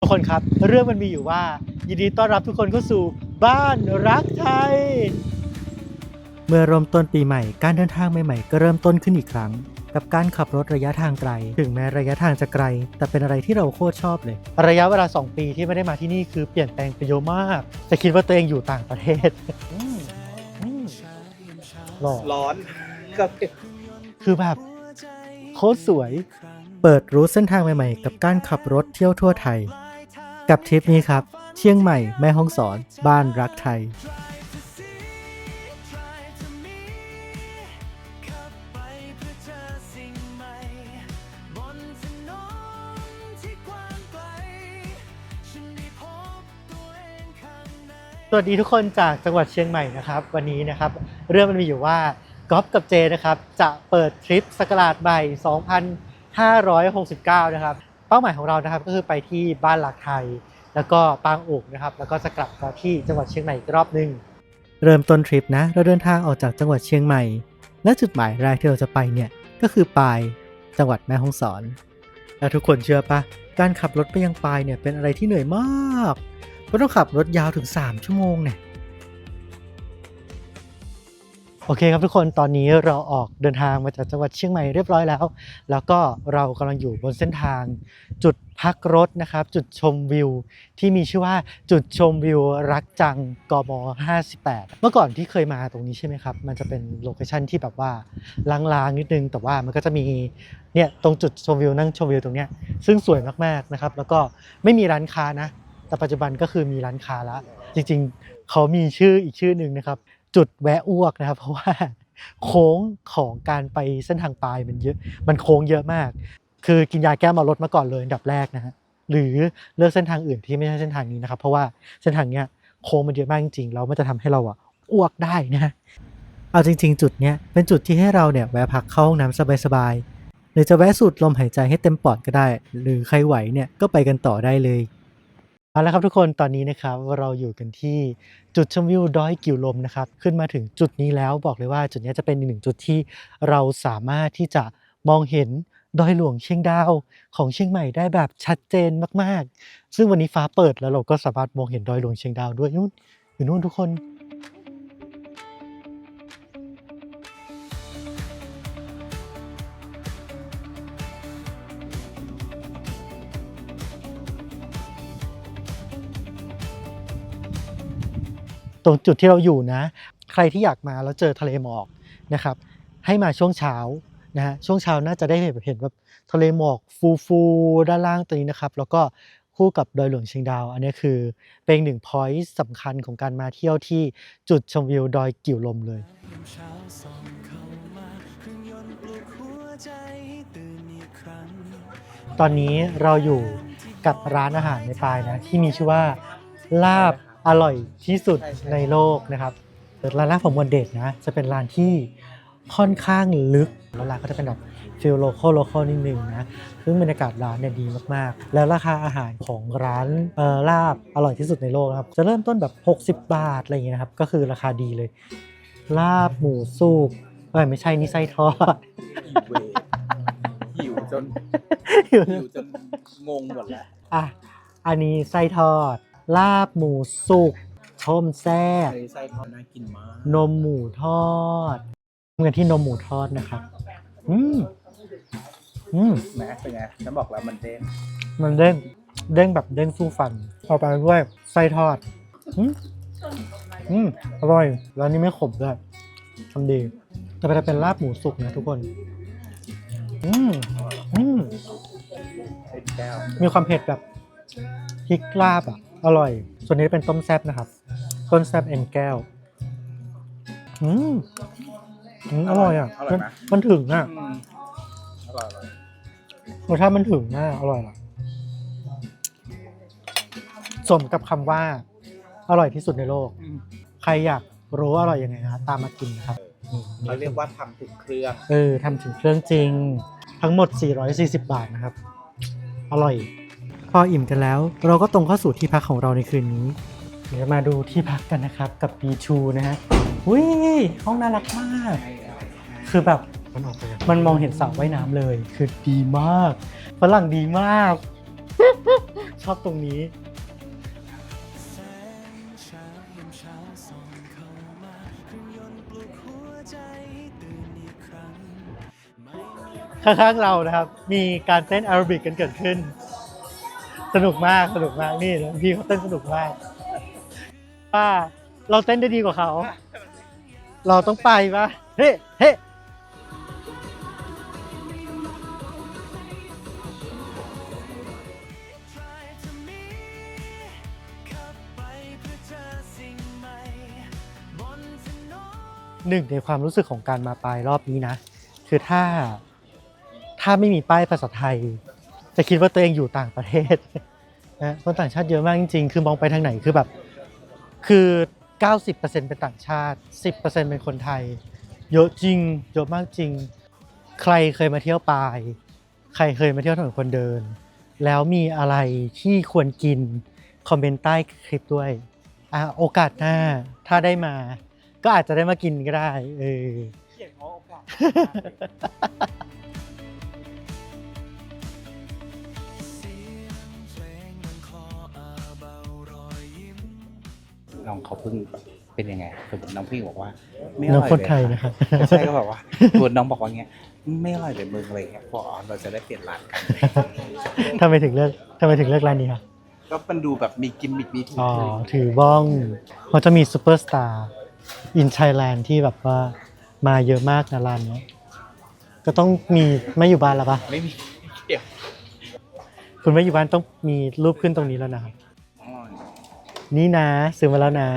ทุกคนครับ เรื่องมันมีอยู่ว่า ยินดีต้อนรับทุกคนเข้าสู่บ้านรักไทย เมื่อเริ่มต้นปีใหม่ การเดินทางใหม่ๆ ก็เริ่มต้นขึ้นอีกครั้ง กับการขับรถระยะทางไกล ถึงแม้ระยะทางจะไกล แต่เป็นอะไรที่เราโคตรชอบเลย ระยะเวลา 2 ปีที่ไม่ได้มาที่นี่คือเปลี่ยนแปลงไปเยอะมาก จะคิดว่าตัวเองอยู่ต่างประเทศอืมอืมหล่อร้อนก็คือแบบโคตรสวย เปิดรู้เส้นทางใหม่ๆ กับการขับรถเที่ยวทั่วไทย กับทริปนี้ครับ เชียงใหม่แม่ฮ่องสอนบ้านรักไทย สวัสดีทุกคนจากจังหวัดเชียงใหม่นะครับ วันนี้นะครับ เรื่องมันมีอยู่ว่าก๊อฟกับเจนะครับ จะเปิดทริปสกราดใหม่ 2569 นะครับ เป้าหมายของเรานะครับก็คือไปที่บ้านหลักไทย แล้วก็ปางอุกนะครับ แล้วก็จะกลับมาที่จังหวัดเชียงใหม่อีกรอบหนึง เริ่มต้นทริปนะ เราเดินทางออกจากจังหวัดเชียงใหม่ และจุดหมายแรกที่เราจะไปเนี่ยก็คือปายจังหวัดแม่ฮ่องสอน แล้วทุกคนเชื่อปะการขับรถไปยังปายเนี่ยเป็นอะไรที่เหนื่อยมาก เพราะต้องขับรถยาวถึง 3 ชั่วโมงเนี่ย โอเคครับทุกคนตอนนี้เราออกเดินทางมาจากจังหวัดเชียงใหม่เรียบร้อยแล้ว แล้วก็เรากำลังอยู่บนเส้นทาง จุดพักรถนะครับ จุดชมวิว ที่มีชื่อว่าจุดชมวิวรักจังกม 58 เมื่อก่อนที่เคยมาตรงนี้ใช่ไหมครับ มันจะเป็นโลเคชั่นที่แบบว่าลางๆนิดนึง แต่ว่ามันก็จะมีเนี่ยตรงจุดชมวิวนั่งชมวิวตรงเนี้ยซึ่งสวยมากๆนะครับ แล้วก็ไม่มีร้านค้านะ แต่ปัจจุบันก็คือมีร้านค้าแล้วจริงๆ เขามีชื่ออีกชื่อหนึ่งนะครับ จุดแวะอ้วกนะครับ เพราะว่าโค้งของการไปเส้นทางปลายมันเยอะ มันโค้งเยอะมาก คือกินยาแก้เมารถมาก่อนเลยอันดับแรกนะฮะหรือเลือกเส้นทางอื่นที่ไม่ใช่เส้นทางนี้นะครับ เพราะว่าเส้นทางเนี้ยโค้งมันเยอะมากจริงๆแล้วมันจะทำให้เราอะอ้วกได้นะเอาจริง ๆ จุดเนี้ยเป็นจุดที่ให้เราเนี่ยแวะพักเข้าห้องน้ำสบายๆหรือจะแวะสูดลมหายใจให้เต็มปอดก็ได้ หรือใครไหวเนี่ยก็ไปกันต่อได้เลย เอาละครับทุกคนตอนนี้นะครับเราอยู่กันที่จุดชมวิวดอยกิวลมนะครับขึ้นมาถึงจุดนี้แล้วบอกเลยว่าจุดนี้จะเป็นอีกหนึ่งจุดที่เราสามารถที่จะมองเห็นดอยหลวงเชียงดาวของเชียงใหม่ได้แบบชัดเจนมากๆ ซึ่งวันนี้ฟ้าเปิดแล้วเราก็สามารถมองเห็นดอยหลวงเชียงดาวด้วยนู่นอยู่นู่นทุกคน ตรงจุดที่เราอยู่นะ ใครที่อยากมาแล้วเจอทะเลหมอกนะครับ ให้มาช่วงเช้านะฮะช่วงเช้าน่าจะได้เห็นเห็นแบบทะเลหมอกฟูฟูๆด้านล่างตรงนี้นะครับ แล้วก็คู่กับดอยหลวงเชียงดาว อันนี้คือเป็นหนึ่งพอยต์สำคัญของการมาเที่ยวที่จุดชมวิวดอยกิ่วลมเลยตอนนี้เราอยู่กับร้านอาหารในปลายนะที่มีชื่อว่าลาบ อร่อยที่สุดในโลกนะครับร้านลาบของมวลเดชนะ จะเป็นร้านที่ค่อนข้างลึกแล้วร้านก็จะเป็นแบบฟิลโลคอลโลคอลนิดนึงนะ ซึ่งบรรยากาศร้านเนี่ยดีมากๆ แล้วราคาอาหารของร้านเอ่อลาบอร่อยที่สุดในโลกนะครับ จะเริ่มต้นแบบ 60 บาทอะไรอย่างเงี้ยนะครับ ก็คือราคาดีเลย ลาบหมูสุกเอ้ยไม่ใช่นี่ไส้ทอด หิวจนหิวหิวจนงงหมดแล้ว อะ อันนี้ไส้ทอด ลาบหมูสุกต้มแซ่บไส้ไส้ทอดน่ากินมากนมหมูทอดเงินที่นมหมูทอดนะครับ อืมอืมแม้เป็นไงฉันบอกแล้วมันเด้งมันเด้งเด้งแบบเด้งสู้ฟันเอาไปด้วยไส้ทอด อืมอืมอร่อยแล้วนี่ไม่ขมด้วยทำดีแต่ไปเป็นลาบหมูสุกนะทุกคน อืมอืมเผ็ดแก้วมีความเผ็ดแบบพริกลาบอะ อร่อย ส่วนนี้เป็นต้มแซบนะครับ ต้มแซบเอ็นแก้ว อืมอืมอร่อยอะ อร่อยไหม มันมันถึงอะ อืมอร่อยอร่อยรสชาติมันถึงอะอร่อยอะสมกับคำว่า อร่อยที่สุดในโลก อืมใครอยากรู้ว่าอร่อยยังไงนะครับตามมากินนะครับนี่เราเรียกว่าทำถึงเครื่อง เออทำถึงเครื่องจริง ทั้งหมด 440 บาทนะครับ อร่อย พออิ่มกันแล้ว เราก็ตรงเข้าสู่ที่พักของเราในคืนนี้ เดี๋ยวมาดูที่พักกันนะครับกับ B2 นะฮะอุ้ยห้องน่ารักมาก คือแบบมันออกไปยังมันมองเห็นสระว่ายน้ำเลย คือดีมากฝรั่งดีมาก ชอบตรงนี้ ข้างๆเรานะครับ มีการเต้นแอโรบิกกันเกิดขึ้น สนุกมากสนุกมากนี่พี่เขาเต้นสนุกมากว่าเราเต้นได้ดีกว่าเขา เราต้องไปปะเฮ้เฮ้หนึ่งในความรู้สึกของการมาปลายรอบนี้นะ คือถ้าถ้าไม่มีป้ายภาษาไทย จะคิดว่าตัวเองอยู่ต่างประเทศนะคนต่างชาติเยอะมากจริงๆ คือมองไปทางไหนคือแบบ คือ 90%เป็นต่างชาติ 10%เป็นคนไทย เยอะจริง เยอะมากจริง ใครเคยมาเที่ยวปาย ใครเคยมาเที่ยวถนนคนเดิน แล้วมีอะไรที่ควรกิน คอมเมนต์ใต้คลิปด้วยอะโอกาสหน้า ถ้าได้มา ก็อาจจะได้มากินก็ได้ เออเขียนเพราะโอกาส น้องเขาเพิ่งเป็นยังไงสมมติน้องพี่บอกว่า ไม่อน้องร่อยคนเลยไทยนะครับ ใช่ก็แบบว่าตัวน้องบอกว่าเงี้ยไม่อร่อยเลยมึงอะไรเงี้ยพอเราจะได้เปลี่ยนร้านกันทำไมถึงเลือกทำไมถึงเลือกร้านนี้ครับก็มันดูแบบมีกิมมิคมีถูกอ๋อถือบ้องเขาจะมีซูเปอร์สตาร์อินไทยแลนด์ที่แบบว่ามาเยอะมากนะร้านเนี้ยก็ต้องมีไม่อยู่บ้านแล้วปะไม่มีเกี่ยวคุณไม่อยู่บ้านต้องมีรูปขึ้นตรงนี้แล้วนะครับอร่อย นี่นะซื้อมาแล้วนะ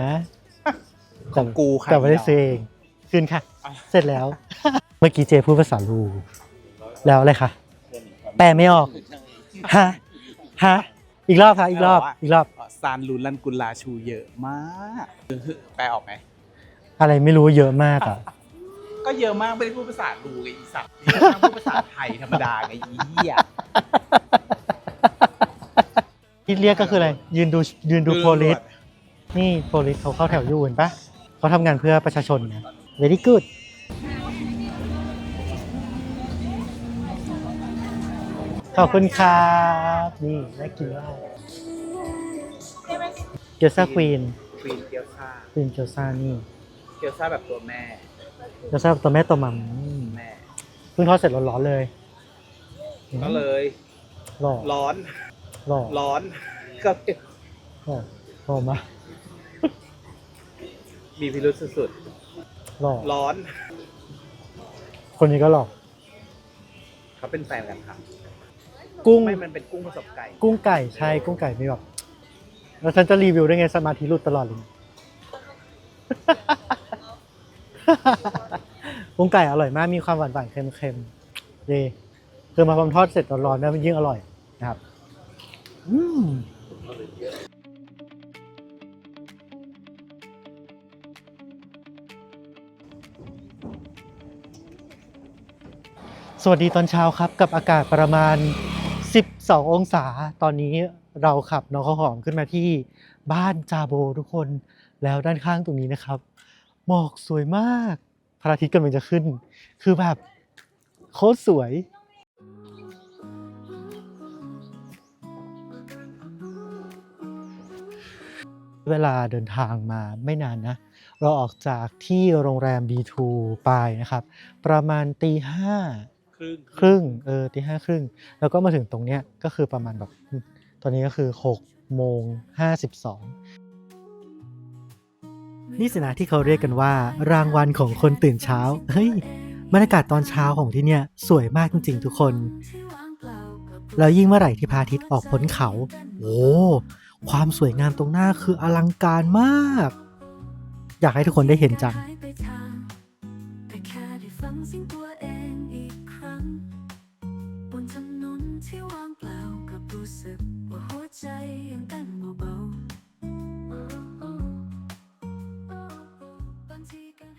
ของกูค่ะแต่ไม่ได้ซื้อเองคืนค่ะ เสร็จแล้ว เมื่อกี้เจพูดภาษาลู แล้วอะไรคะแปลไม่ออกฮะฮะอีกรอบค่ะอีกรอบอีกรอบซานลูลันกุลาชูเยอะมากแปลออกไหมอะไรไม่รู้เยอะมากอะก็เยอะมากไม่ได้พูดภาษาลูไงอีสัตว์พูดภาษาไทยธรรมดาไงอีเหี้ย ที่เรียกก็คืออะไร ยืนดูยืนดูโพลิสนี่โพลิสเขาเข้าแถวอยู่เห็นปะเขาทำงานเพื่อประชาชนนะ very good ขอบคุณครับ นี่น่ากินมากเกี๊ยวซ่าควีนควีนเกียวซาควีนเกี๊ยวซ่านี่ เกียวซาแบบตัวแม่เกี๊ยวซ่าตัวแม่ตัวมัมอืมแม่เพิ่งทอดเสร็จร้อนๆเลย ก็เลยหล่อร้อน หล่อร้อนก็เลยหล่อหล่อมากมีพิรุษสุดหล่อๆร้อน คนนี้ก็หล่อเขาเป็นแฟนกันครับกุ้งไม่มันเป็นกุ้งผสมไก่กุ้งไก่ใช่กุ้งไก่ไม่แบบแล้วฉันจะรีวิวได้ไงสมาธิหลุดตลอดเลยกุ้งไก่อร่อยมากมีความหวานหวานๆเค็มๆดีคือมาพร้อมทอดเสร็จร้อนๆแล้วมันยิ่งอร่อยนะครับอืม สวัสดีตอนเช้าครับกับอากาศประมาณ 12 องศา ตอนนี้เราขับน้องข้าวหอมขึ้นมาที่บ้านจาโบทุกคน แล้วด้านข้างตรงนี้นะครับ หมอกสวยมากพระอาทิตย์กำลังจะขึ้น คือแบบโคตรสวย เวลาเดินทางมาไม่นานนะ เราออกจากที่โรงแรม B2 ไปนะครับ ประมาณตีห้าครึ่งครึ่งเออตีห้าครึ่ง แล้วก็มาถึงตรงเนี้ยก็คือประมาณแบบอืมตอนนี้ก็คือ6โมง52 นี่สินะที่เขาเรียกกันว่า รางวัลของคนตื่นเช้า เฮ้ยบรรยากาศตอนเช้าของที่เนี่ยสวยมากจริงๆทุกคน แล้วยิ่งเมื่อไหร่ที่พระอาทิตย์ออกพ้นเขา โอ้ ความสวยงามตรงหน้าคืออลังการมาก อยากให้ทุกคนได้เห็นจัง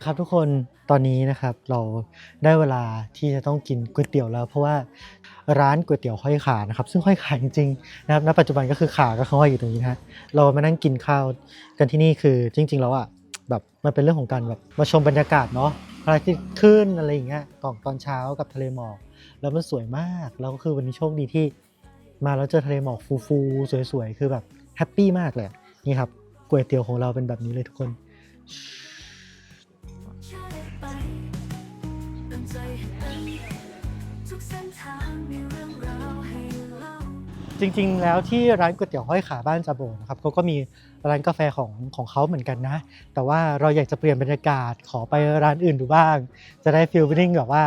ครับทุกคนตอนนี้นะครับเราได้เวลาที่จะต้องกินก๋วยเตี๋ยวแล้ว เพราะว่า ร้านก๋วยเตี๋ยวห้อยขานะครับ ซึ่งห้อยขาจริงๆนะครับณปัจจุบันก็คือขาก็ห้อยอยู่ตรงนี้นะฮะเรามานั่งกินข้าวกันที่นี่คือจริง ๆ แล้วอะแบบมันเป็นเรื่องของการแบบมาชมบรรยากาศเนาะพระอาทิตย์ขึ้นอะไรอย่างเงี้ยตอนตอนเช้ากับทะเลหมอก แล้วมันสวยมากแล้วก็คือวันนี้โชคดีที่ มาแล้วเจอทะเลหมอกฟูๆสวยๆคือแบบแฮปปี้มากเลยนี่ครับก๋วยเตี๋ยวของเราเป็นแบบนี้เลยทุกคน จริงๆ แล้วที่ร้านก๋วยเตี๋ยวห้อยขาบ้านจาโบนะครับเขาก็มีร้านกาแฟของของเขาเหมือนกันนะ แต่ว่าเราอยากจะเปลี่ยนบรรยากาศขอไปร้านอื่นดูบ้าง จะได้ฟีลลิ่งแบบว่า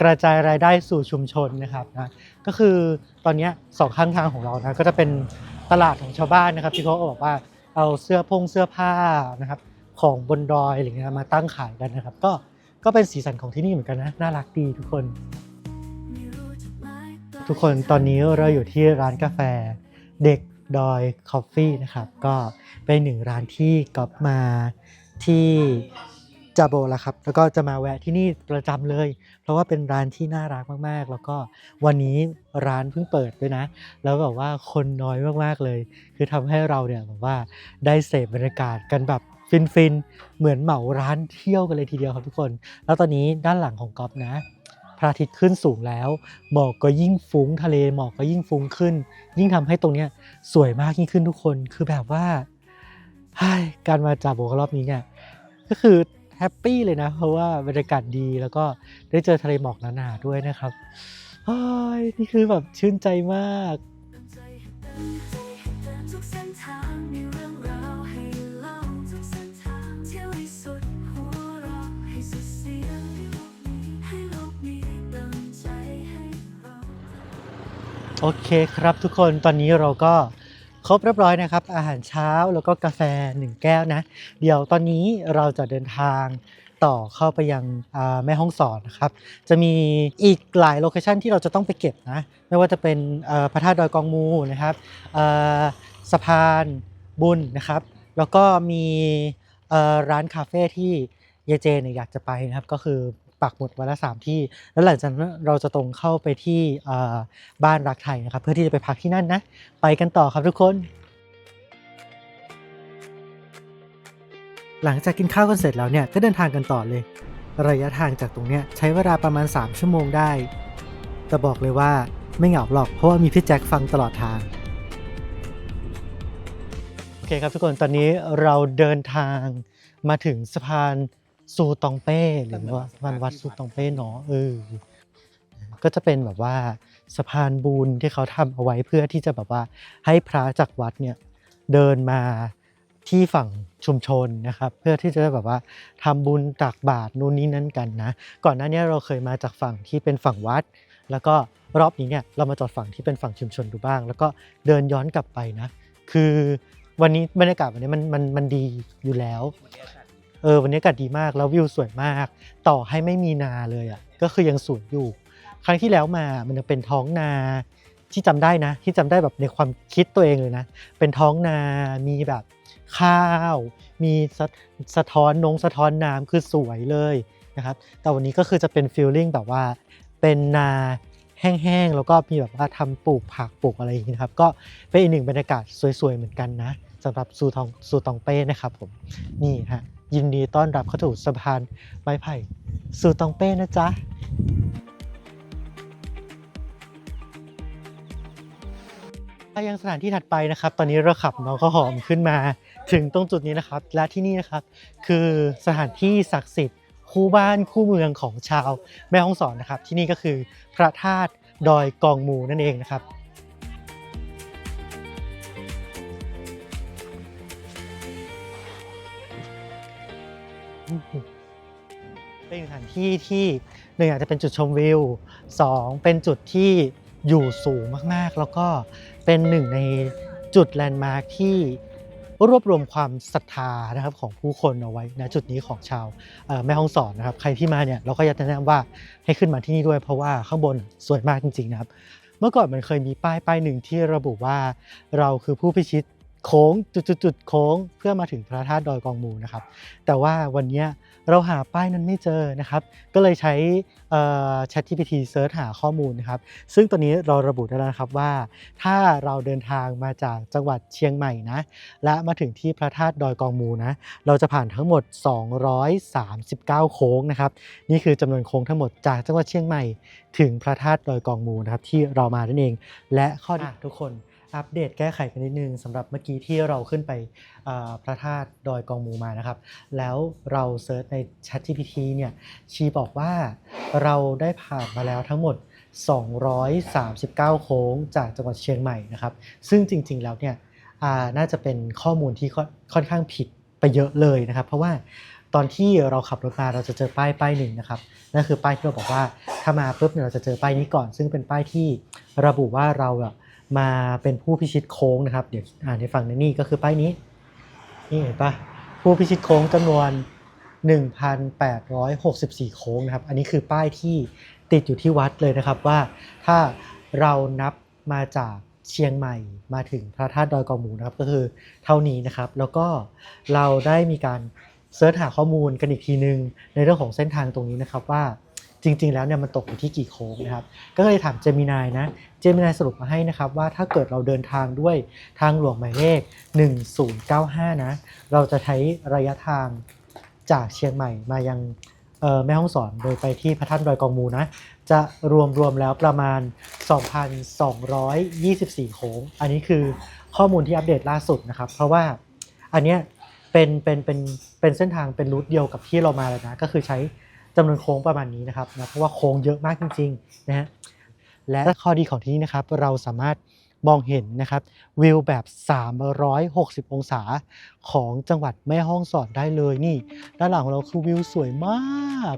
กระจายรายได้สู่ชุมชนนะครับนะก็คือตอนนี้สองข้างทางของเรานะก็จะเป็นตลาดของชาวบ้านนะครับ ที่เขาบอกว่าเอาเสื้อพงเสื้อผ้านะครับของบนดอยอะไรเงี้ยมาตั้งขายกันนะครับ ก็ก็เป็นสีสันของที่นี่เหมือนกันนะน่ารักดีทุกคน ทุกคนตอนนี้เราอยู่ที่ร้านกาแฟเด็กดอยคอฟฟี่นะครับ ก็เป็นหนึ่งร้านที่ก๊อฟมาที่จาโบแล้วครับ แล้วก็จะมาแวะที่นี่ประจำเลย เพราะว่าเป็นร้านที่น่ารักมากๆ แล้วก็วันนี้ร้านเพิ่งเปิดด้วยนะ แล้วแบบว่าคนน้อยมากๆเลย คือทำให้เราเนี่ยแบบว่าได้เสพบรรยากาศกันแบบฟินๆ เหมือนเหมาร้านเที่ยวกันเลยทีเดียวครับทุกคน แล้วตอนนี้ด้านหลังของก๊อฟนะ ระอาทิตย์ขึ้นสูงแล้ว หมอกก็ยิ่งฟุ้งทะเลหมอกก็ยิ่งฟุ้งขึ้น ยิ่งทำให้ตรงเนี้ยสวยมากยิ่งขึ้นทุกคนคือแบบว่าการมาจากโบกรอบนี้เนี่ยก็คือแฮปปี้เลยนะ เพราะว่าบรรยากาศดีแล้วก็ได้เจอทะเลหมอกหนาๆด้วยนะครับนี่คือแบบชื่นใจมาก โอเคครับทุกคนตอนนี้เราก็ครบเรียบร้อยนะครับ อาหารเช้าแล้วก็กาแฟหนึ่งแก้วนะ เดี๋ยวตอนนี้เราจะเดินทางต่อเข้าไปยังแม่ห้องสอนนะครับ จะมีอีกหลายโลเคชันที่เราจะต้องไปเก็บนะ ไม่ว่าจะเป็นพระธาตุดอยกองมูนะครับสะพานบุญนะครับ แล้วก็มีร้านคาเฟ่ที่เยเจเนี่ยอยากจะไปนะครับก็คือ ปักหมุดไว้ละสามที่ แล้วหลังจากนั้นเราจะตรงเข้าไปที่บ้านรักไทยนะครับ เพื่อที่จะไปพักที่นั่นนะ ไปกันต่อครับทุกคน หลังจากกินข้าวกันเสร็จแล้วเนี่ย ก็เดินทางกันต่อเลย ระยะทางจากตรงเนี้ยใช้เวลาประมาณ 3 ชั่วโมงได้ แต่บอกเลยว่าไม่เหงาหรอก เพราะว่ามีพี่แจ็คฟังตลอดทางโอเคครับทุกคนตอนนี้เราเดินทางมาถึงสะพาน ซูตองเป้หรือว่าสะพานวัดซูตองเป้เนาะเออก็จะเป็นแบบว่าสะพานบุญที่เขาทำเอาไว้เพื่อที่จะแบบว่าให้พระจากวัดเนี่ยเดินมาที่ฝั่งชุมชนนะครับ เพื่อที่จะแบบว่าทำบุญตักบาตรนู่นนี่นั่นกันนะ ก่อนหน้านี้เราเคยมาจากฝั่งที่เป็นฝั่งวัด แล้วก็รอบนี้เนี่ยเรามาจอดฝั่งที่เป็นฝั่งชุมชนดูบ้าง แล้วก็เดินย้อนกลับไปนะ คือวันนี้บรรยากาศวันนี้มันมันมันดีอยู่แล้ว เออวันนี้อากาศดีมากแล้ววิวสวยมาก ต่อให้ไม่มีนาเลยอะก็คือยังสวยอยู่ ครั้งที่แล้วมามันยังเป็นท้องนาที่จำได้นะ ที่จำได้แบบในความคิดตัวเองเลยนะ เป็นท้องนามีแบบข้าว มีสะสะท้อนนงสะท้อนน้ำคือสวยเลยนะครับแต่วันนี้ก็คือจะเป็นฟีลลิ่งแบบว่าเป็นนาแห้งๆ แล้วก็มีแบบว่าทำปลูกผักปลูกอะไรอย่างนี้นะครับ ก็เป็นอีกหนึ่งบรรยากาศสวยๆ เหมือนกันนะสำหรับซูทองซูตองเป้นะครับผมนี่ฮะยินดีต้อนรับเข้าสู่สะพานไม้ไผ่ซูตองเป้นะจ๊ะไปยังสถานที่ถัดไปนะครับ ตอนนี้เราขับน้องข้าวหอมขึ้นมาถึงตรงจุดนี้นะครับ และที่นี่นะครับ คือสถานที่ศักดิ์สิทธิ์คู่บ้านคู่เมืองของชาวแม่ฮ่องสอนนะครับ ที่นี่ก็คือพระธาตุดอยกองมูนั่นเองนะครับ เป็นสถานที่ที่หนึ่งอาจจะเป็นจุดชมวิวสองเป็นจุดที่อยู่สูงมากๆ แล้วก็เป็นหนึ่งในจุดแลนด์มาร์คที่รวบรวมความศรัทธานะครับของผู้คนเอาไว้นะจุดนี้ของชาวแม่ฮ่องสอนนะครับใครที่มาเนี่ยเราก็อยากจะแนะนำว่าให้ขึ้นมาที่นี่ด้วยเพราะว่าข้างบนสวยมากจริงๆนะครับ เมื่อก่อนมันเคยมีป้ายป้ายหนึ่งที่ระบุว่าเราคือผู้พิชิต โค้งจุดๆๆโค้งเพื่อมาถึงพระธาตุดอยกองมูนะครับ แต่ว่าวันเนี้ยเราหาป้ายนั้นไม่เจอนะครับ ก็เลยใช้เอ่อ ChatGPT เซิร์ชหาข้อมูลนะครับ ซึ่งตัวนี้เราระบุได้แล้วนะครับว่า ถ้าเราเดินทางมาจากจังหวัดเชียงใหม่นะ และมาถึงที่พระธาตุดอยกองมูนะ เราจะผ่านทั้งหมด 239 โค้งนะครับ นี่คือจำนวนโค้งทั้งหมดจากจังหวัดเชียงใหม่ ถึงพระธาตุดอยกองมูนะครับที่เรามานั่นเอง และข้อดีทุกคน อัปเดตแก้ไขกันนิดนึงสำหรับเมื่อกี้ที่เราขึ้นไปพระธาตุดอยกองมูมานะครับ แล้วเราเซิร์ชใน ChatGPT เนี่ยชีบอกว่าเราได้ผ่านมาแล้วทั้งหมด 239 โค้งจากจังหวัดเชียงใหม่นะครับ ซึ่งจริง ๆ แล้วเนี่ยน่าจะเป็นข้อมูลที่ค่อนค่อนข้างผิดไปเยอะเลยนะครับ เพราะว่าตอนที่เราขับรถมาเราจะเจอป้ายป้ายหนึ่งนะครับนั่นคือป้ายที่เราบอกว่าถ้ามาปุ๊บเนี่ยเราจะเจอป้ายนี้ก่อน ซึ่งเป็นป้ายที่ระบุว่าเราอะ มาเป็นผู้พิชิตโค้งนะครับ เดี๋ยวอ่านให้ฟังนะนี่ก็คือป้ายนี้ นี่เห็นปะผู้พิชิตโค้งจำนวน 1,864 โค้งนะครับ อันนี้คือป้ายที่ติดอยู่ที่วัดเลยนะครับว่าถ้าเรานับมาจากเชียงใหม่มาถึงพระธาตุดอยกองหมูนะครับก็คือเท่านี้นะครับ แล้วก็เราได้มีการเสิร์ชหาข้อมูลกันอีกทีนึง ในเรื่องของเส้นทางตรงนี้นะครับว่า จริง ๆ แล้วเนี่ยมันตกอยู่ที่กี่โค้งนะครับ ก็เลยถามเจมินายนะ เจมินายสรุปมาให้นะครับว่าถ้าเกิดเราเดินทางด้วยทางหลวงหมายเลข 1095 นะ เราจะใช้ระยะทางจากเชียงใหม่มายังแม่ฮ่องสอนโดยไปที่พระธาตุดอยกองมูนะ จะรวมรวมแล้วประมาณ 2,224 โค้ง อันนี้คือข้อมูลที่อัปเดตล่าสุดนะครับ เพราะว่าอันเนี้ยเป็นเป็นเป็นเป็นเส้นทางเป็นรูทเดียวกับที่เรามาแล้วนะ ก็คือใช้ จำนวนโค้งประมาณนี้นะครับนะเพราะว่าโค้งเยอะมากจริงๆนะฮะและข้อดีของที่นี่นะครับเราสามารถมองเห็นนะครับวิวแบบ 360 องศาของจังหวัดแม่ฮ่องสอนได้เลยนี่ ด้านหลังของเราคือวิวสวยมาก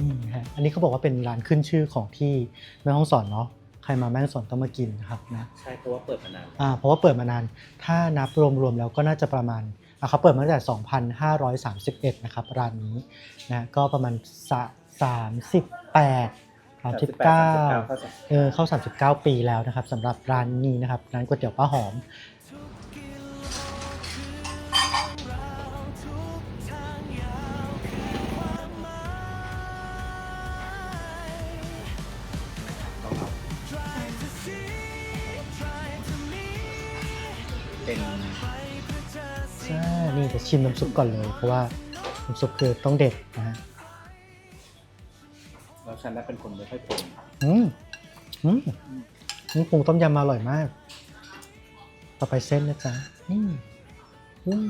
นี่ฮะอันนี้เขาบอกว่าเป็นร้านขึ้นชื่อของที่แม่ฮ่องสอนเนาะ ใครมาแม่ฮ่องสอนต้องมากินนะครับนะใช่เพราะว่าเปิดมานานอ่าเพราะว่าเปิดมานาน ถ้านับรวมๆแล้วก็น่าจะประมาณอะเขาเปิดมาตั้งแต่ 2,531 นะครับร้านนี้นะก็ประมาณสะ38 39เออเข้า 39 ปีแล้วนะครับสำหรับร้านนี้นะครับร้านก๋วยเตี๋ยวป้าหอม จะชิมน้ำซุปก่อนเลย เพราะว่าน้ำซุปคือต้องเด็ดนะฮะแล้วฉันน่ะเป็นคนไม่ค่อยปรุงอืมอืมนี่ปรุงต้มยำมาอร่อยมาก ต่อไปเส้นนะจ๊ะนี่อืม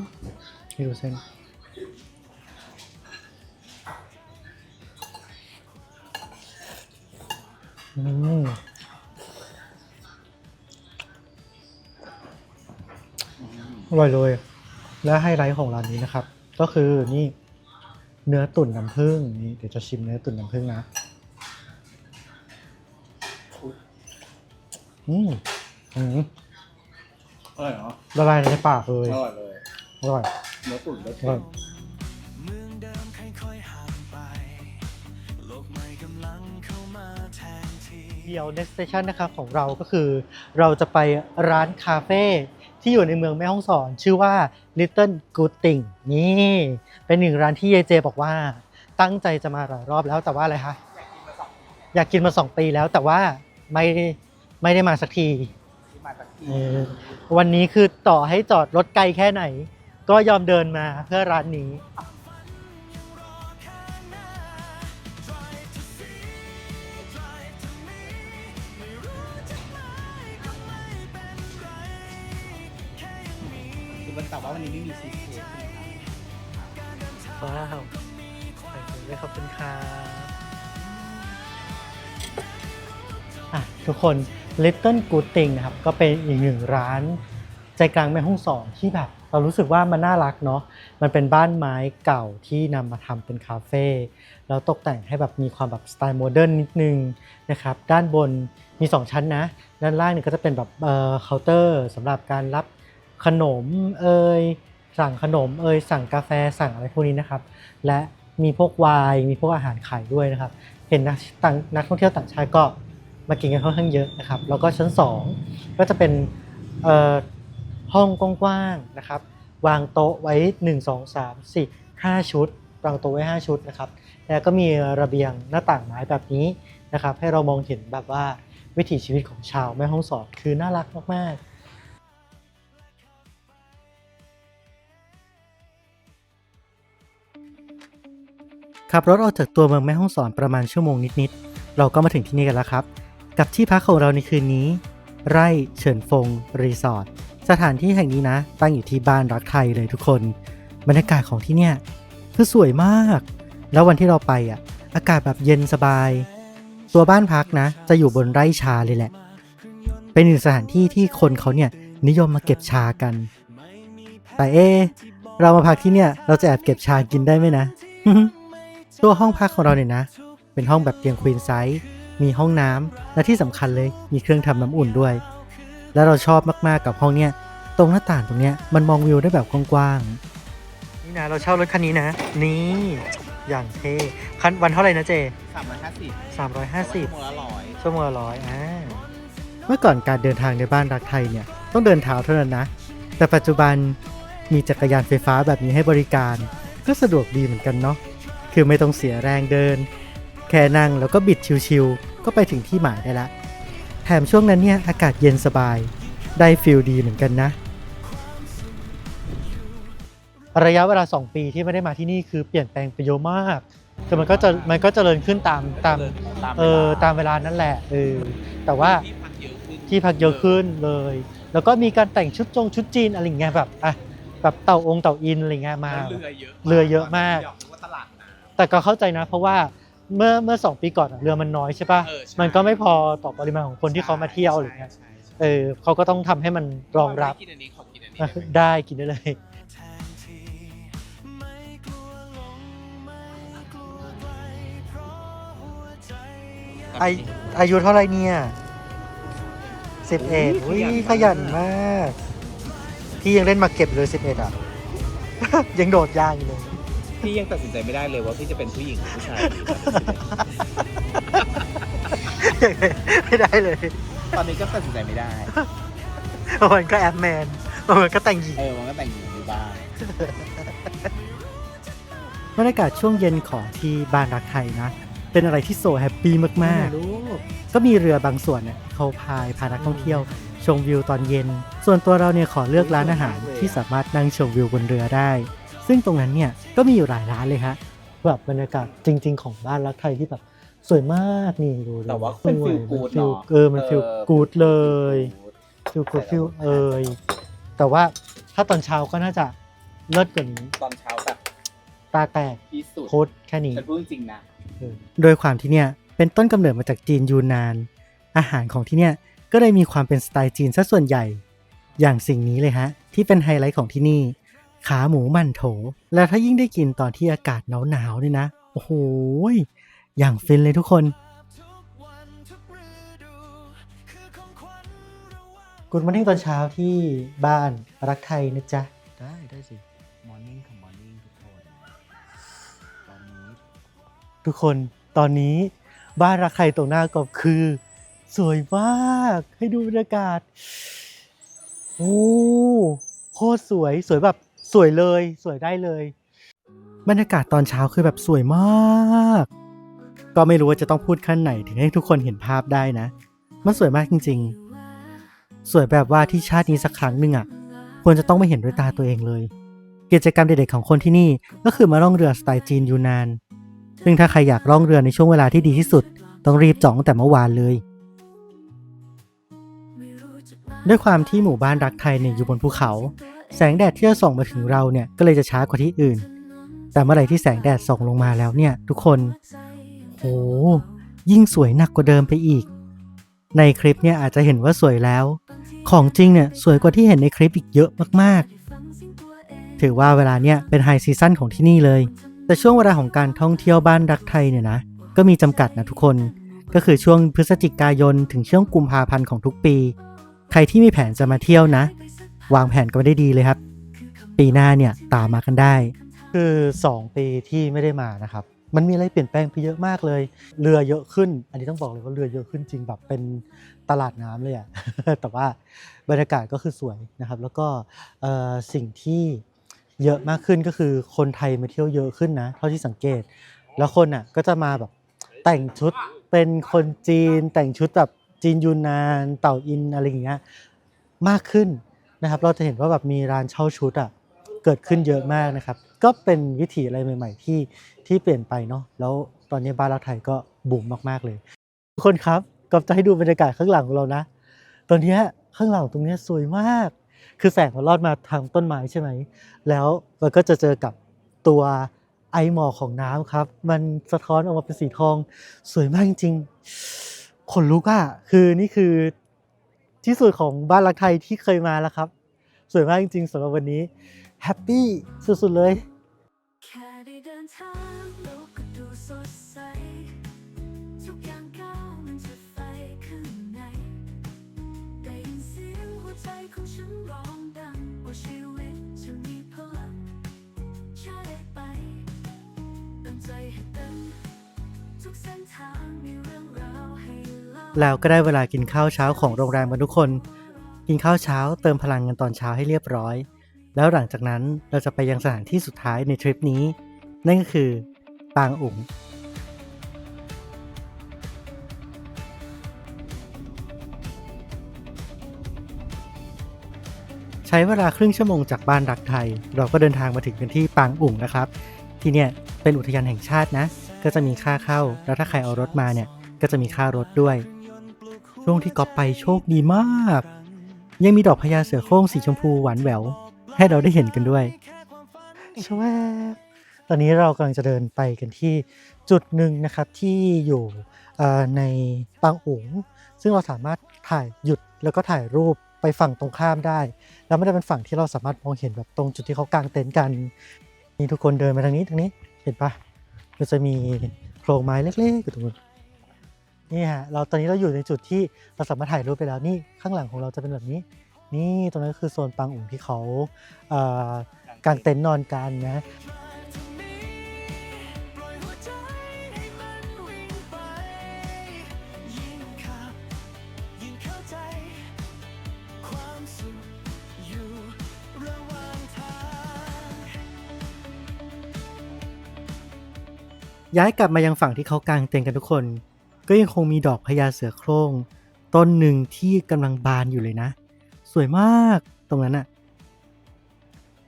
ให้ดูเส้นอืมอร่อยเลย และไฮไลท์ของร้านนี้นะครับ ก็คือนี่เนื้อตุ๋นน้ำผึ้งนี่เดี๋ยวจะชิมเนื้อตุ๋นน้ำผึ้งนะอืมอืมอร่อยเหรอละลายในปากเลยอร่อยเลยอร่อยเนื้อตุ๋นรสอร่อยเมืองเดิมค่อยๆห่างไปโลกใหม่กำลังเข้ามาแทนที่เดียว next station นะครับของเราก็คือ เราจะไปร้านคาเฟ่ที่อยู่ในเมืองแม่ฮ่องสอน ชื่อว่า Little Good Thing นี่ เป็นหนึ่งร้านที่เยเจบอกว่าตั้งใจจะมาหลายรอบแล้วแต่ว่าอะไรคะอยากกินมาสองปีแล้วแต่ว่าไม่ไม่ได้มาสักทีที่มาจากที่เออวันนี้คือต่อให้จอดรถไกลแค่ไหน ก็ยอมเดินมาเพื่อร้านนี้ ว่าวันนี้ไม่มีซีฟู้ดใช่ไหมครับว้าวใส่เลยขอบคุณครับอะทุกคน Little Good Thing นะครับ ก็เป็นอีกหนึ่งร้าน ใจกลางแม่ฮ่องสอนที่แบบ เรารู้สึกว่ามันน่ารักเนาะมันเป็นบ้านไม้เก่าที่นำมาทำเป็นคาเฟ่แล้วตกแต่งให้แบบมีความแบบสไตล์โมเดิร์นนิดนึงนะครับ ด้านบนมี 2 ชั้นนะ ด้านล่างเนี่ยก็จะเป็นแบบเอ่อเคาน์เตอร์สำหรับการรับ ขนมเอ่ยสั่งขนมเอ่ยสั่งกาแฟสั่งอะไรพวกนี้นะครับ และมีพวกไวน์มีพวกอาหารขายด้วยนะครับ เห็นนักต่างนักท่องเที่ยวต่างชาติก็มากินกันค่อนข้างเยอะนะครับ แล้วก็ชั้น 2 ก็จะเป็นห้องกว้างๆนะครับ วางโต๊ะไว้ 1 2 3 4 5 ชุด วางโต๊ะไว้ 5 ชุดนะครับ แล้วก็มีระเบียงหน้าต่างไม้แบบนี้นะครับ ให้เรามองเห็นแบบว่าวิถีชีวิตของชาวแม่ฮ่องสอนคือน่ารักมากๆ ขับรถออกจากตัวเมืองแม่ฮ่องสอนประมาณชั่วโมงนิดๆ เราก็มาถึงที่นี่กันแล้วครับ กับที่พักของเราในคืนนี้ ไร่เฉินฟงรีสอร์ทสถานที่แห่งนี้นะ ตั้งอยู่ที่บ้านรักไทยเลยทุกคน บรรยากาศของที่เนี่ยคือสวยมาก แล้ววันที่เราไปอะ อากาศแบบเย็นสบาย ตัวบ้านพักนะ จะอยู่บนไร่ชาเลยแหละ เป็นหนึ่งสถานที่ที่คนเขาเนี่ยนิยมมาเก็บชากัน แต่เอ เรามาพักที่เนี่ย เราจะแอบเก็บชากินได้ไหมนะ ตัวห้องพักของเราเนี่ยนะ เป็นห้องแบบเตียงควีนไซส์มีห้องน้ำและที่สำคัญเลยมีเครื่องทำน้ำอุ่นด้วย แล้วเราชอบมากๆกับห้องเนี้ยตรงหน้าต่างตรงเนี้ยมันมองวิวได้แบบกว้างๆนี่นะเราเช่ารถคันนี้นะ นี่อย่างเท่คันวันเท่าไหร่นะเจสามร้อยห้าสิบ350ชั่วโมงละร้อยชั่วโมงละร้อยอ่าเมื่อก่อนการเดินทางในบ้านรักไทยเนี่ยต้องเดินเท้าเท่านั้นนะ แต่ปัจจุบันมีจักรยานไฟฟ้าแบบนี้ให้บริการ ก็สะดวกดีเหมือนกันเนาะ คือไม่ต้องเสียแรงเดิน แค่นั่งแล้วก็บิดชิวๆก็ไปถึงที่หมายได้ละแถมช่วงนั้นเนี่ยอากาศเย็นสบาย ได้ฟิลดีเหมือนกันนะ ระยะเวลา 2 ปีที่ไม่ได้มาที่นี่คือเปลี่ยนแปลงไปเยอะมากแต่มันก็จะมันก็เจริญขึ้นตามตามเออตามเวลานั่นแหละเออแต่ว่าที่พักเยอะขึ้นที่พักเยอะขึ้นเลย แล้วก็มีการแต่งชุดจงชุดจีนอะไรอย่างเงี้ยแบบอะแบบเต่าองค์เต่าอินอะไรเงี้ยมาแล้วเรือเยอะเรือเยอะมาก แต่ก็เข้าใจนะ เพราะว่าเมื่อเมื่อสองปีก่อนอะเรือมันน้อยใช่ปะเออใช่ มันก็ไม่พอต่อปริมาณของคนที่เขามาเที่ยวอะไรเงี้ยใช่ใช่ใช่เออเขาก็ต้องทำให้มันรองรับไม่กินอันนี้ขอกินอันนี้อะได้ไหม ได้กินได้เลย แทนที่ไม่กลัวหลงไม่กลัวไกลเพราะหัวใจยัง ไออายุเท่าไหรเนี่ยสิบเอ็ดอุ้ยขยันมากพี่ยังเล่นมาเก็บเลยสิบเอ็ดอะ ยังโดดยางอยู่เลย พี่ยังตัดสินใจไม่ได้เลยว่าพี่จะเป็นผู้หญิงหรือผู้ชายไม่ได้เลยตอนนี้ก็ตัดสินใจไม่ได้มันก็แอปแมนมันก็แต่งหญิง เออมันก็แต่งหญิงอยู่บ้างบรรยากาศช่วงเย็นของที่บ้านรักไทยนะ เป็นอะไรที่โซแฮปปี้มากๆ ก็มีเรือบางส่วนเนี่ยเขาพายพานักท่องเที่ยว ชมวิวตอนเย็น ส่วนตัวเราเนี่ยขอเลือกร้านอาหารที่สามารถนั่งชมวิวบนเรือได้ ซึ่งตรงนั้นเนี่ยก็มีอยู่หลายร้านเลยฮะแบบบรรยากาศจริง ๆ ของบ้านรักไทยที่แบบสวยมากนี่ดูดิแต่ว่าเป็นสวย feel good มัน feel เนอะเออมันฟิลกูดเลยฟิลกูดฟิลเอยแต่ว่าถ้าตอนเช้าก็น่าจะเลิศกว่านี้ ตอนเช้าแบบตาแตกที่สุดโคตรแค่นี้ ฉันพูดจริงๆนะ โดยความที่เนี่ยเป็นต้นกำเนิดมาจากจีนยูนนาน อาหารของที่เนี่ยก็เลยมีความเป็นสไตล์จีนซะส่วนใหญ่ อย่างสิ่งนี้เลยฮะ ที่เป็นไฮไลท์ของที่นี่ ขาหมูมันโถ แล้วถ้ายิ่งได้กินตอนที่อากาศหนาวๆนี่นะ โอ้โห อย่างฟินเลยทุกคนทุกวันทุกฤดูคือของขวัญระหว่างกุดมอร์นิ่งตอนเช้าที่บ้านรักไทยนะจ๊ะ ได้ได้สิ มอร์นิ่งของมอร์นิ่งทุกคนตอนนี้ทุกคนตอนนี้บ้านรักใครตรงหน้ากบคือ สวยมาก ให้ดูบรรยากาศ โอ้โคตรสวยสวยแบบ วยเลยสวยได้เลย บรรยากาศตอนเช้าคือแบบสวยมาก ก็ไม่รู้ว่าจะต้องพูดขั้นไหนถึงให้ทุกคนเห็นภาพได้นะ มันสวยมากจริง ๆ สวยแบบว่าที่ชาตินี้สักครั้งหนึ่งอะ ควรจะต้องไม่เห็นด้วยตาตัวเองเลย กิจกรรมเด็กๆของคนที่นี่ก็คือมาล่องเรือสไตล์จีนยูนาน ซึ่งถ้าใครอยากล่องเรือในช่วงเวลาที่ดีที่สุด ต้องรีบจองตั้งแต่เมื่อวานเลยด้วยความที่หมู่บ้านรักไทยเนี่ยอยู่บนภูเขา แสงแดดที่จะส่องมาถึงเราเนี่ยก็เลยจะช้ากว่าที่อื่น แต่เมื่อไหร่ที่แสงแดดส่องลงมาแล้วเนี่ย ทุกคนโหยิ่งสวยหนักกว่าเดิมไปอีก ในคลิปเนี่ยอาจจะเห็นว่าสวยแล้ว ของจริงเนี่ยสวยกว่าที่เห็นในคลิปอีกเยอะมากๆ ถือว่าเวลาเนี่ยเป็นไฮซีซั่นของที่นี่เลย แต่ช่วงเวลาของการท่องเที่ยวบ้านรักไทยเนี่ยนะก็มีจำกัดนะทุกคนก็คือช่วงพฤศจิกายนถึงช่วงกุมภาพันธ์ของทุกปี ใครที่มีแผนจะมาเที่ยวนะ วางแผนกันไว้ได้ดีเลยครับ ปีหน้าเนี่ยตามมากันได้ คือ 2 ปีที่ไม่ได้มานะครับ มันมีอะไรเปลี่ยนแปลงไปเยอะมากเลย เรือเยอะขึ้น อันนี้ต้องบอกเลยว่าเรือเยอะขึ้นจริงแบบเป็นตลาดน้ำเลยอะ แต่ว่าบรรยากาศก็คือสวยนะครับ แล้วก็สิ่งที่เยอะมากขึ้นก็คือคนไทยมาเที่ยวเยอะขึ้นนะ เท่าที่สังเกต แล้วคนอะก็จะมาแบบแต่งชุดเป็นคนจีนแต่งชุดแบบจีนยูนนาน เต่าอินอะไรอย่างเงี้ยมากขึ้น นะครับ เราจะเห็นว่าแบบมีร้านเช่าชุดอะเกิดขึ้นเยอะมากนะครับ ก็เป็นวิถีอะไรใหม่ ๆ ที่ที่เปลี่ยนไปเนาะแล้วตอนนี้บ้านเราไทยก็บูมมากๆเลยทุกคนครับก็จะให้ดูบรรยากาศข้างหลังของเรานะ ตอนนี้ข้างหลังตรงนี้สวยมาก คือแสงมันลอดมาทางต้นไม้ใช่ไหม แล้วมันก็จะเจอกับตัวไอหมอกของน้ำครับ มันสะท้อนออกมาเป็นสีทอง สวยมากจริงๆขนลุกอะคือนี่คือ ที่สุดของบ้านรักไทยที่เคยมาแล้วครับ สวยมากจริงๆสำหรับวันนี้แฮปปี้สุดๆเลย แค่ได้เดินทางโลกก็ดูสดใส ทุกอย่างก้าวมันจะไปข้างใน ได้ยินเสียงหัวใจของฉันร้องดังว่าชีวิตจะมีพลังแค่ไปตั้งใจให้เต็มทุกเส้นทางมีเรื่องราว แล้วก็ได้เวลากินข้าวเช้าของโรงแรมกันทุกคน กินข้าวเช้าเติมพลังกันตอนเช้าให้เรียบร้อย แล้วหลังจากนั้นเราจะไปยังสถานที่สุดท้ายในทริปนี้ นั่นก็คือปางอุ๋งใช้เวลาครึ่งชั่วโมงจากบ้านรักไทย เราก็เดินทางมาถึงกันที่ปางอุ๋งนะครับ ที่เนี่ยเป็นอุทยานแห่งชาตินะ ก็จะมีค่าเข้า แล้วถ้าใครเอารถมาเนี่ยก็จะมีค่ารถด้วย ช่วงที่ก๊อปไปโชคดีมาก ยังมีดอกพญาเสือโคร่งสีชมพูหวานแหวว ให้เราได้เห็นกันด้วยชวตอนนี้เรากำลังจะเดินไปกันที่จุดหนึ่งนะครับที่อยู่ในปางอุ๋ง ซึ่งเราสามารถถ่ายหยุดแล้วก็ถ่ายรูปไปฝั่งตรงข้ามได้ แล้วไม่ได้เป็นฝั่งที่เราสามารถมองเห็นแบบตรงจุดที่เขากางเต็นท์กันนี่ทุกคนเดินมาทางนี้ทางนี้เห็นปะมันจะมีโครงไม้เล็กๆอยู่ตรงนู้น นี่ฮะเราตอนนี้เราอยู่ในจุดที่เราสามารถถ่ายรูปไปแล้วนี่ข้างหลังของเราจะเป็นแบบนี้ นี่ตรงนั้นคือโซนปางอุ๋งที่เขาเอ่อกางเต็นท์นอนกันนะย้าใจความสุขอยู่ระหว่างทางย้ายกลับมายังฝั่งที่เขากางเต็นท์กันทุกคน ก็ยังคงมีดอกพญาเสือโคร่งต้นหนึ่งที่กำลังบานอยู่เลยนะ สวยมากตรงนั้นอะ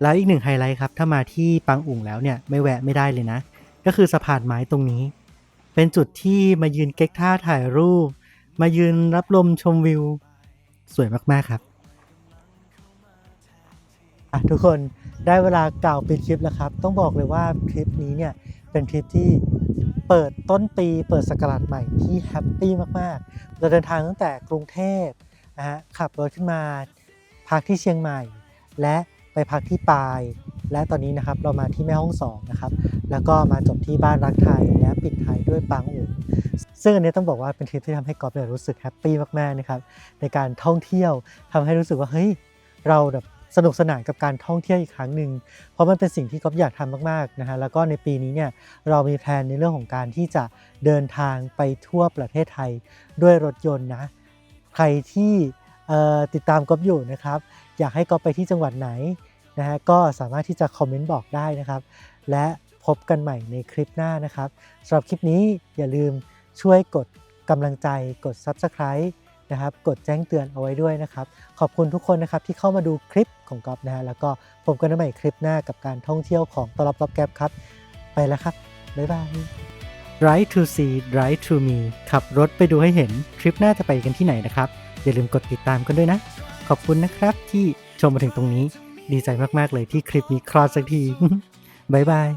แล้วอีกหนึ่งไฮไลท์ครับ ถ้ามาที่ปางอุ๋งแล้วเนี่ยไม่แวะไม่ได้เลยนะ ก็คือสะพานไม้ตรงนี้ เป็นจุดที่มายืนเก๊กท่าถ่ายรูป มายืนรับลมชมวิว สวยมาก ๆ ครับอะทุกคนได้เวลากล่าวปิดคลิปแล้วครับ ต้องบอกเลยว่าคลิปนี้เนี่ยเป็นคลิปที่ เปิดต้นปีเปิดสกราชใหม่ที่แฮปปี้มากๆ เราเดินทางตั้งแต่กรุงเทพนะฮะขับรถขึ้นมา พักที่เชียงใหม่ และไปพักที่ปายและตอนนี้นะครับเรามาที่แม่ห้องสองนะครับ แล้วก็มาจบที่บ้านรักไทยและปิดท้ายด้วยปางอุ๋งซึ่งอันนี้ต้องบอกว่าเป็นทริปที่ทำให้กอล์ฟเนี่ยรู้สึกแฮปปี้มากๆนะครับในการท่องเที่ยวทำให้รู้สึกว่าเฮ้ยเราแบบ สนุกสนานกับการท่องเที่ยวอีกครั้งหนึ่งเพราะมันเป็นสิ่งที่ก๊อฟอยากทำมากๆนะฮะแล้วก็ในปีนี้เนี่ยเรามีแพลนในเรื่องของการที่จะเดินทางไปทั่วประเทศไทยด้วยรถยนต์นะใครที่ติดตามก๊อฟอยู่นะครับอยากให้ก๊อฟไปที่จังหวัดไหนนะฮะก็สามารถที่จะคอมเมนต์บอกได้นะครับ และพบกันใหม่ในคลิปหน้านะครับสำหรับคลิปนี้อย่าลืมช่วยกดกำลังใจกด Subscribe นะครับ กดแจ้งเตือนเอาไว้ด้วยนะครับ ขอบคุณทุกคนนะครับที่เข้ามาดูคลิปของก๊อฟนะฮะแล้วก็พบกันใหม่คลิปหน้ากับการท่องเที่ยวของตลบรับแก๊บครับ ไปแล้วครับ บ๊ายบาย Drive to see Drive to me ขับรถไปดูให้เห็นทริปหน้าจะไปกันที่ไหนนะครับ อย่าลืมกดติดตามกันด้วยนะ ขอบคุณนะครับที่ชมมาถึงตรงนี้ ดีใจมากๆเลยที่คลิปนี้คลอดสักที บ๊ายบาย